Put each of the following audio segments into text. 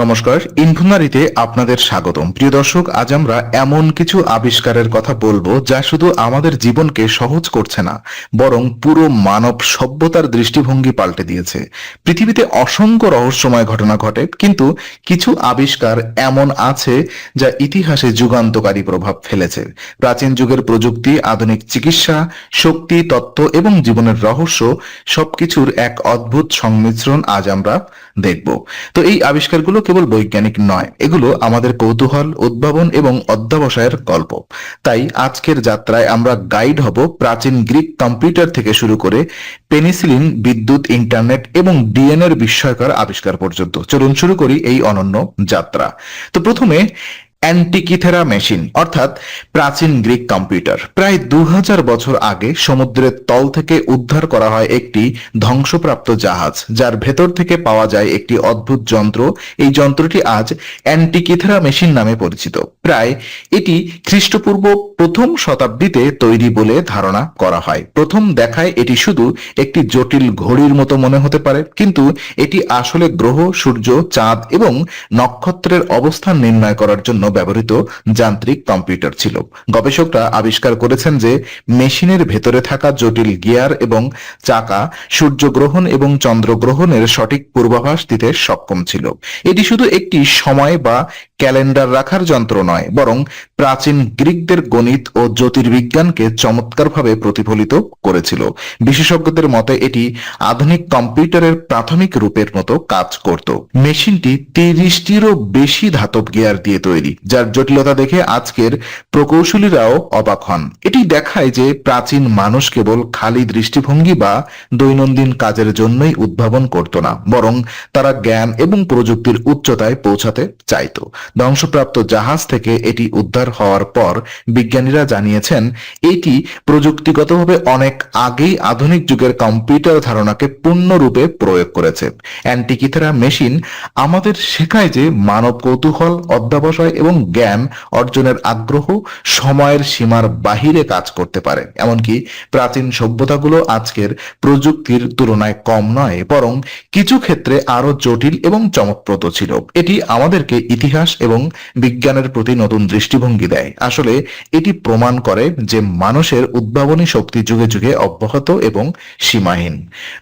নমস্কার ইনফুনারিতে আপনাদের স্বাগতম। প্রিয় দর্শক, আজ আমরা এমন কিছু আবিষ্কারের কথা বলব যা শুধু আমাদের জীবনকে সহজ করছে না, বরং পুরো মানব সভ্যতার দৃষ্টিভঙ্গি পাল্টে দিয়েছে। পৃথিবীতে অসংখ্য রহস্যময় ঘটনা ঘটে, কিন্তু কিছু আবিষ্কার এমন আছে যা ইতিহাসে যুগান্তকারী প্রভাব ফেলেছে। প্রাচীন যুগের প্রযুক্তি, আধুনিক চিকিৎসা, শক্তি, তত্ত্ব এবং জীবনের রহস্য সবকিছুর এক অদ্ভুত সংমিশ্রণ আজ আমরা দেখব। তো এই আবিষ্কারগুলো কেবল বৈজ্ঞানিক নয়, এগুলো আমাদের কৌতূহল, উদ্ভাবন এবং অধ্যাবসায়ের গল্প। তাই আজকের যাত্রায় আমরা গাইড হব প্রাচীন গ্রিক কম্পিউটার থেকে শুরু করে পেনিসিলিন, বিদ্যুৎ, ইন্টারনেট এবং ডিএনএর বিস্ময়কর আবিষ্কার পর্যন্ত। চলুন শুরু করি এই অনন্য যাত্রা। তো প্রথমে অ্যান্টিকিথেরা মেশিন, অর্থাৎ প্রাচীন গ্রিক কম্পিউটার। প্রায় দু বছর আগে সমুদ্রের তল থেকে উদ্ধার করা হয় একটি ধ্বংসপ্রাপ্ত জাহাজ, যার ভেতর থেকে পাওয়া যায় একটি অদ্ভুত যন্ত্র। এই যন্ত্রটি আজ অ্যান্টিকিথেরা মেশিন নামে পরিচিত। প্রায় এটি খ্রিস্টপূর্ব প্রথম শতাব্দীতে তৈরি বলে ধারণা করা হয়। প্রথম দেখায় এটি শুধু একটি জটিল ঘড়ির মতো মনে হতে পারে, কিন্তু এটি আসলে গ্রহ, সূর্য, চাঁদ এবং নক্ষত্রের অবস্থান নির্ণয় করার জন্য ব্যবহৃত যান্ত্রিক কম্পিউটার ছিল। গবেষকরা আবিষ্কার করেছেন যে, মেশিনের ভেতরে থাকা জটিল গিয়ার এবং চাকা সূর্যগ্রহণ এবং চন্দ্রগ্রহণের সঠিক পূর্বাভাস দিতে সক্ষম ছিল। এটি শুধু একটি সময় বা ক্যালেন্ডার রাখার যন্ত্র নয়, বরং প্রাচীন গ্রিকদের গণিত ও জ্যোতির্বিজ্ঞানকে চমৎকারভাবে প্রতিফলিত করেছিল। বিশেষজ্ঞদের মতে, এটি আধুনিক কম্পিউটারের প্রাথমিক রূপের মতো কাজ করত। মেশিনটি তিরিশটিরও বেশি ধাতব গিয়ার দিয়ে তৈরি, যার জটিলতা দেখে আজকের প্রকৌশলীরাও অবাক হন। এটি দেখায় যে প্রাচীন মানুষ কেবল খালি দৃষ্টিভঙ্গি বা দৈনন্দিন কাজের জন্যই উদ্ভাবন করত না, বরং তারা জ্ঞান এবং প্রযুক্তির উচ্চতায় পৌঁছাতে চাইত। ধ্বংসপ্রাপ্ত জাহাজ থেকে এটি উদ্ধার হওয়ার পর বিজ্ঞানীরা জানিয়েছেন, এটি প্রযুক্তিগতভাবে অনেক আগেই আধুনিক যুগের কম্পিউটার ধারণাকে পূর্ণরূপে প্রয়োগ করেছে। অ্যান্টিকিথেরা মেশিন আমাদের শেখায় যে মানব কৌতূহল, অধ্যাবসায় এবং জ্ঞান অর্জনের আগ্রহ সময়ের সীমার বাহিরে কাজ করতে পারে। এমনকি প্রাচীন সভ্যতাগুলো আজকের প্রযুক্তির তুলনায় কম নয়, বরং কিছু ক্ষেত্রে আরও জটিল এবং চমকপ্রদ ছিল। এটি আমাদেরকে ইতিহাস এবং বিজ্ঞানের প্রতি নতুন দৃষ্টিভঙ্গি দেয়। আসলে এটি প্রমাণ করে যে মানুষের উদ্ভাবনী শক্তি যুগে যুগে অব্যাহত এবং সীমাহীন।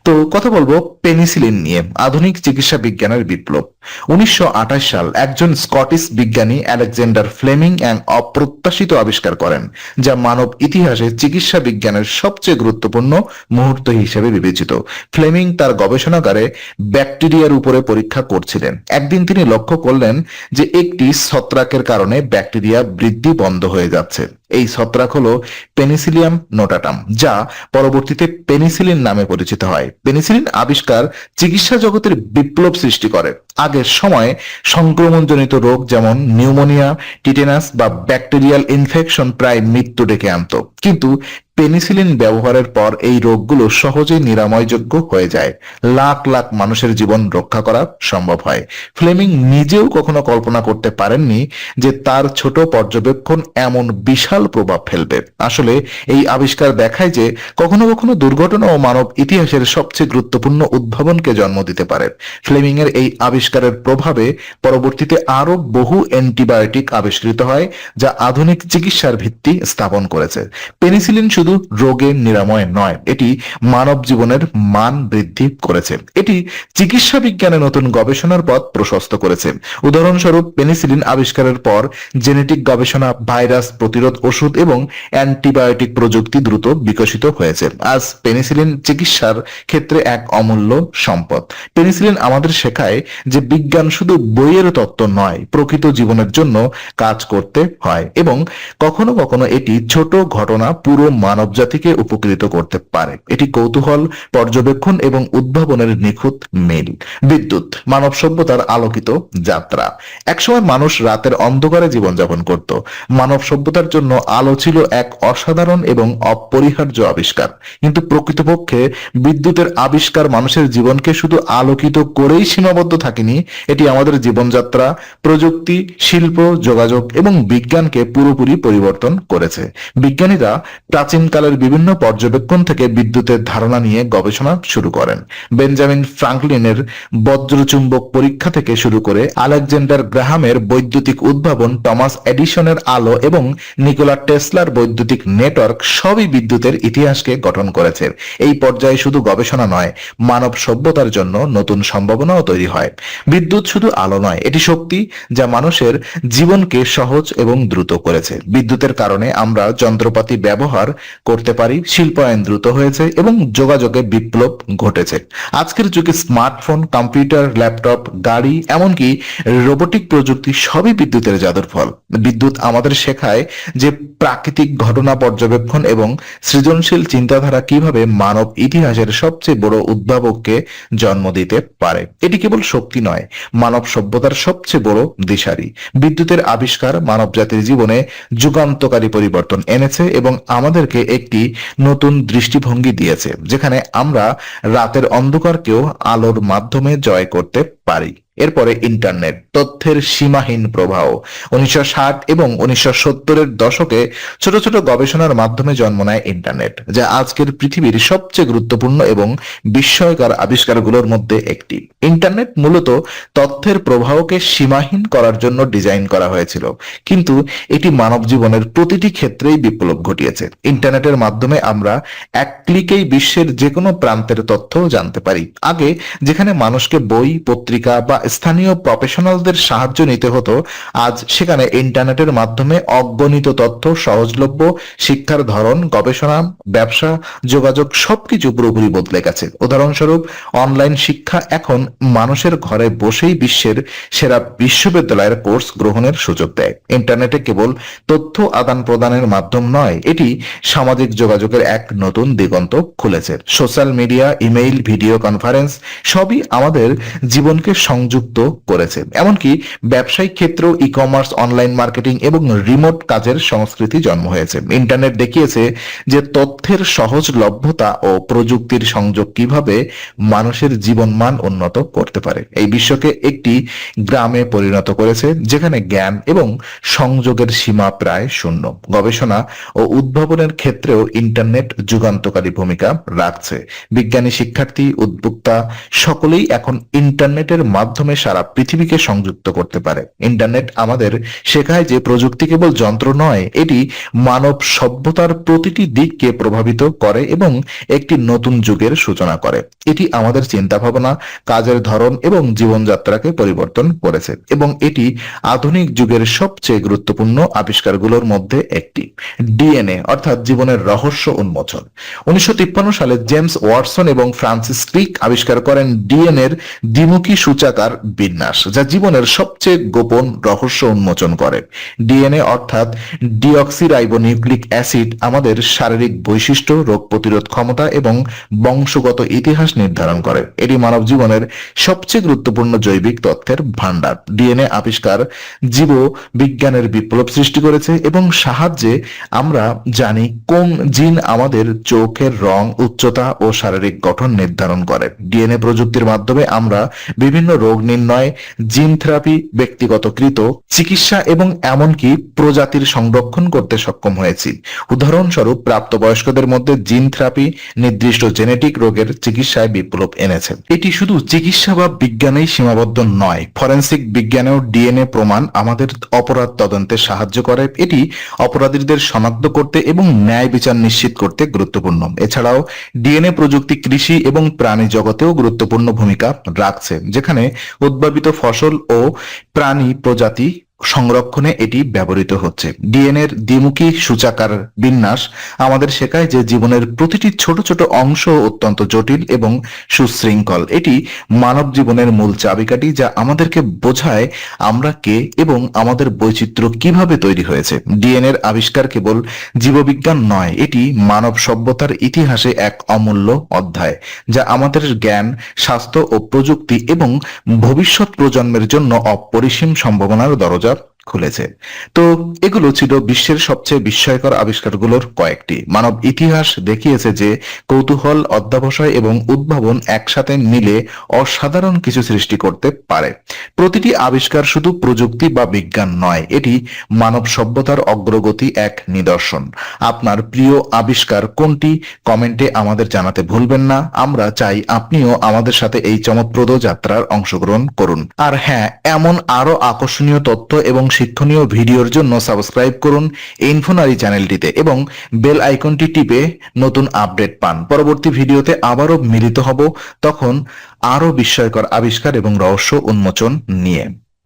তো কথা বলব পেনিসিলিন নিয়ে, আধুনিক চিকিৎসা বিজ্ঞানের বিপ্লব। উনিশশো সাল একজন স্কটিশ বিজ্ঞানী আলেকজান্ডার ফ্লেমিং এক অপ্রত্যাশিত আবিষ্কার করেন, যা মানব ইতিহাসে চিকিৎসা বিজ্ঞানের সবচেয়ে গুরুত্বপূর্ণ মুহূর্ত হিসেবে বিবেচিত। ফ্লেমিং তার গবেষণাগারে ব্যাকটেরিয়ার উপরে পরীক্ষা করছিলেন। একদিন তিনি লক্ষ্য করলেন যে একটি ছত্রাকের কারণে ব্যাকটেরিয়া বৃদ্ধি বন্ধ হয়ে যাচ্ছে। এই ছত্রাক হলো পেনিসিলিয়াম নোটাটাম, যা পরবর্তীতে পেনিসিলিন নামে পরিচিত হয়। পেনিসিলিন আবিষ্কার চিকিৎসা জগতের বিপ্লব সৃষ্টি করে। আগের সময় সংক্রমণজনিত রোগ যেমন নিউমোনিয়া, টিটেনাস বা ব্যাকটেরিয়াল ইনফেকশন প্রায় মৃত্যু ডেকে আনত। কিন্তু পেনিসিলিন ব্যবহারের পর এই রোগগুলো সহজেই নিরাময়যোগ্য হয়ে যায়। লাখ লাখ মানুষের জীবন রক্ষা করা সম্ভব হয়। ফ্লেমিং নিজেও কখনো কল্পনা করতে পারেননি যে তার ছোট পর্যবেক্ষণ এমন বিশাল প্রভাব ফেলবে। আসলে এই আবিষ্কার দেখায় যে কখনো কখনো দুর্ঘটনা ও মানব ইতিহাসের সবচেয়ে গুরুত্বপূর্ণ উদ্ভাবনকে জন্ম দিতে পারে। ফ্লেমিং এর এই আবিষ্কারের প্রভাবে পরবর্তীতে আরও বহু অ্যান্টিবায়োটিক আবিষ্কৃত হয়, যা আধুনিক চিকিৎসার ভিত্তি স্থাপন করেছে। পেনিসিলিন শুধু রোগের নিরাময় নয়, এটি মানব জীবনের মান বৃদ্ধি করেছে। এটি চিকিৎসা বিজ্ঞানে নতুন গবেষণার পথ প্রশস্ত করেছে। উদাহরণস্বরূপ পেনিসিলিন আবিষ্কারের পর জেনেটিক গবেষণা ভাইরাস প্রতিরোধ ওষুধ এবং অ্যান্টিবায়োটিক প্রযুক্তি দ্রুত বিকশিত হয়েছে। আজ পেনিসিলিন চিকিৎসার ক্ষেত্রে এক অমূল্য সম্পদ। পেনিসিলিন আমাদের শেখায় যে বিজ্ঞান শুধু বইয়ের তত্ত্ব নয়, প্রকৃত জীবনের জন্য কাজ করতে হয় এবং কখনো কখনো এটি ছোট ঘটনা পুরো মানব জাতিকে উপকৃত করতে পারে। এটি কৌতূহল, পর্যবেক্ষণ এবং উদ্ভাবনের নিখুঁত মিল। বিদ্যুৎ, মানব সভ্যতার আলোকিত যাত্রা। একসময় মানুষ রাতের অন্ধকারে জীবনযাপন করত। মানব সভ্যতার জন্য আলো ছিল এক অসাধারণ এবং অপরিহার্য আবিষ্কার। কিন্তু প্রকৃতপক্ষে বিদ্যুতের আবিষ্কার মানুষের জীবনকে শুধু আলোকিত করেই সীমাবদ্ধ থাকেনি, এটি আমাদের জীবনযাত্রা, প্রযুক্তি, শিল্প, যোগাযোগ এবং বিজ্ঞানকে পুরোপুরি পরিবর্তন করেছে। বিজ্ঞানীরা প্রাচীন প্রাচীনকালের বিভিন্ন পর্যবেক্ষণ থেকে বিদ্যুতের ধারণা নিয়ে গবেষণা শুরু করেন। বেঞ্জামিন ফ্রাঙ্কলিনের বজ্রচুম্বক পরীক্ষা থেকে শুরু করে আলেকজান্ডার গ্রাহামের বৈদ্যুতিক উদ্ভাবন, টমাস এডিসনের আলো এবং নিকোলা টেসলার বৈদ্যুতিক নেটওয়ার্ক সবই বিদ্যুতের ইতিহাসকে গঠন করেছে। এই পর্যায়ে শুধু গবেষণা নয়, মানব সভ্যতার জন্য নতুন সম্ভাবনাও তৈরি হয়। বিদ্যুৎ শুধু আলো নয়, এটি শক্তি যা মানুষের জীবনকে সহজ এবং দ্রুত করেছে। বিদ্যুতের কারণে আমরা যন্ত্রপাতি ব্যবহার করতে পারি, শিল্পায়ন দ্রুত হয়েছে এবং যোগাযোগে বিপ্লব ঘটেছে। আজকের যুগে স্মার্টফোন, কম্পিউটার, ল্যাপটপ, গাড়ি, এমনকি রোবোটিক প্রযুক্তি সবই বিদ্যুতের জাদুর ফল। বিদ্যুৎ আমাদের শেখায় যে প্রাকৃতিক ঘটনা পর্যবেক্ষণ এবং সৃজনশীল চিন্তাধারা কীভাবে মানব ইতিহাসের সবচেয়ে বড় উদ্ভাবককে জন্ম দিতে পারে? এটি কেবল শক্তি নয়, মানব সভ্যতার সবচেয়ে বড় দিশারি। বিদ্যুতের আবিষ্কার মানব জাতির জীবনে যুগান্তকারী পরিবর্তন এনেছে এবং আমাদেরকে একটি নতুন দৃষ্টিভঙ্গি দিয়েছে, যেখানে আমরা রাতের অন্ধকারকেও আলোর মাধ্যমে জয় করতে পারি। এরপরে ইন্টারনেট তথ্যের সীমাহীন প্রবাহ। উনিশশো এবং উনিশশো সত্তরের দশকে ছোট ছোট গবেষণার মাধ্যমে জন্ম নেয় ইন্টারনেট যা আজকের পৃথিবীর সবচেয়ে গুরুত্বপূর্ণ এবং বিস্ময়কর আবিষ্কারগুলোর মধ্যে একটি। ইন্টারনেট মূলত তথ্যের প্রবাহকে সীমাহীন করার জন্য ডিজাইন করা হয়েছিল, কিন্তু এটি মানব জীবনের প্রতিটি ক্ষেত্রেই বিপ্লব ঘটিয়েছে। ইন্টারনেটের মাধ্যমে আমরা এক ক্লিকেই বিশ্বের যে কোনো প্রান্তের তথ্য জানতে পারি। আগে যেখানে মানুষকে বই, পত্রিকা বা স্থানীয় প্রফেশনালদের সাহায্য নিতে হতো। আজ সেখানে ইন্টারনেটের মাধ্যমে অগণিত তথ্য, সহজলভ্য, শিক্ষার ধরন, গবেষণা, ব্যবসা, যোগাযোগ সবকিছু পুরোপুরি বদলে গেছে। উদাহরণস্বরূপ অনলাইন শিক্ষা এখন মানুষের ঘরে বসেই বিশ্বের সেরা বিশ্ববিদ্যালয়ের কোর্স গ্রহণের সুযোগ দেয়। ইন্টারনেটে কেবল তথ্য আদান প্রদানের মাধ্যম নয়, এটি সামাজিক যোগাযোগের এক নতুন দিগন্ত খুলেছে। Social media, email, video conference সবই আমাদের জীবনকে সংযুক্ত করেছে। এমনকি ব্যবসায়িক ক্ষেত্র ই কমার্স অনলাইন মার্কেটিং এবং রিমোট কাজের সংস্কৃতি জন্ম হয়েছে। ইন্টারনেট দেখিয়েছে যে তথ্যের সহজলভ্যতা ও প্রযুক্তির সংযোগ কীভাবে মানুষের জীবনমান উন্নত করতে পারে। এই বিশ্বকে একটি গ্রামে পরিণত করেছে, যেখানে জ্ঞান এবং সংযোগের সীমা প্রায় শূন্য। গবেষণা ও উদ্ভাবনের ক্ষেত্রেও ইন্টারনেট যুগান্তকারী ভূমিকা রাখছে। বিজ্ঞানী, শিক্ষার্থী, উদ্যোক্তা সকলেই এখন ইন্টারনেটের মাধ্যমে সারা পৃথিবীকে সংযুক্ত করতে পারে। ইন্টারনেট আমাদের শেখায় যে প্রযুক্তি কেবল যন্ত্র নয়, এটি মানব সভ্যতার প্রতিটি দিককে প্রভাবিত করে এবং একটি নতুন যুগের সূচনা করে। এটি আমাদের চিন্তা ভাবনা কাজের ধরন এবং জীবনযাত্রাকে পরিবর্তন করেছে এবং এটি আধুনিক যুগের সবচেয়ে গুরুত্বপূর্ণ আবিষ্কারগুলোর মধ্যে একটি। ডিএনএ, অর্থাৎ জীবনের রহস্য উন্মোচন। উনিশশো তিপ্পান্ন সালে জেমস ওয়াটসন এবং ফ্রান্সিস ক্রিক আবিষ্কার করেন ডিএনএর দ্বিমুখী সূচাকার বিন্যাস, যা জীবনের সবচেয়ে গোপন রহস্য উন্মোচন করে। ডিএনএ অর্থাৎ ডিঅক্সিরাইবোনিউক্লিক অ্যাসিড আমাদের শারীরিক বৈশিষ্ট্য, রোগ প্রতিরোধ ক্ষমতা এবং বংশগত ইতিহাস নির্ধারণ করে। এটি মানব জীবনের সবচেয়ে গুরুত্বপূর্ণ জৈবিক তথ্যের ভান্ডার ডিএনএ আবিষ্কার জীব বিজ্ঞানের বিপ্লব সৃষ্টি করেছে এবং সাহায্যে আমরা জানি কোন জিন আমাদের চোখের রং, উচ্চতা ও শারীরিক গঠন নির্ধারণ করে। ডিএনএ প্রযুক্তির মাধ্যমে আমরা বিভিন্ন রোগ নির্ণয় জিন থেরাপি ব্যক্তিগতকৃত চিকিৎসা এবং এমনকি প্রজাতির সংরক্ষণ করতে সক্ষম হয়েছি। উদাহরণস্বরূপ, প্রাপ্তবয়স্কদের মধ্যে জিন থেরাপি নির্দিষ্ট জেনেটিক রোগের চিকিৎসায় বিপ্লব এনেছে। এটি শুধু চিকিৎসা বা বিজ্ঞানেই সীমাবদ্ধ নয় ফরেন্সিক বিজ্ঞানেও ডিএনএ প্রমাণ আমাদের অপরাধ তদন্তে সাহায্য করে। এটি অপরাধীদের শনাক্ত করতে এবং ন্যায় বিচার নিশ্চিত করতে গুরুত্বপূর্ণ। এছাড়াও, ডিএনএ প্রযুক্তি কৃষি এবং প্রাণী জগতেও গুরুত্বপূর্ণ ভূমিকা রাখছে, যেখানে উদ্ভাবিত ফসল ও প্রাণী প্রজাতি সংরক্ষণে এটি ব্যবহৃত হচ্ছে। ডিএনএর দ্বিমুখী সূচাকার বিন্যাস আমাদের শেখায় যে জীবনের প্রতিটি ছোট ছোট অংশ অত্যন্ত জটিল এবং সুশৃঙ্খল। এটি মানব জীবনের মূল চাবিকাঠি যা আমাদেরকে বোঝায় আমরা কে এবং আমাদের বৈচিত্র্য কীভাবে তৈরি হয়েছে। ডিএনএর আবিষ্কার কেবল জীববিজ্ঞান নয়, এটি মানব সভ্যতার ইতিহাসে এক অমূল্য অধ্যায়, যা আমাদের জ্ঞান, স্বাস্থ্য ও প্রযুক্তি এবং ভবিষ্যৎ প্রজন্মের জন্য অপরিসীম সম্ভাবনার দরজা escuchar? খুলেছে। তো এগুলো ছিল বিশ্বের সবচেয়ে বিস্ময়কর আবিষ্কারগুলোর কয়েকটি। মানব ইতিহাস দেখিয়েছে যে কৌতূহল, অধ্যাবসায় এবং উদ্ভাবন একসাথে মিলে অসাধারণ কিছু সৃষ্টি করতে পারে। প্রতিটি আবিষ্কার শুধু প্রযুক্তি বা বিজ্ঞান নয়, এটি মানব সভ্যতার অগ্রগতি এক নিদর্শন। আপনার প্রিয় আবিষ্কার কোনটি? কমেন্টে আমাদের জানাতে ভুলবেন না। আমরা চাই আপনিও আমাদের সাথে এই চমৎপ্রদ যাত্রার অংশগ্রহণ করুন। আর হ্যাঁ এমন আরও আকর্ষণীয় তথ্য এবং শিক্ষণীয় ভিডিওর জন্য সাবস্ক্রাইব করুন ইনফোনারি চ্যানেলটিতে এবং বেল আইকনটি টিপে নতুন আপডেট পান। পরবর্তী ভিডিওতে আবারও মিলিত হব তখন আরও বিস্ময়কর আবিষ্কার এবং রহস্য উন্মোচন নিয়ে।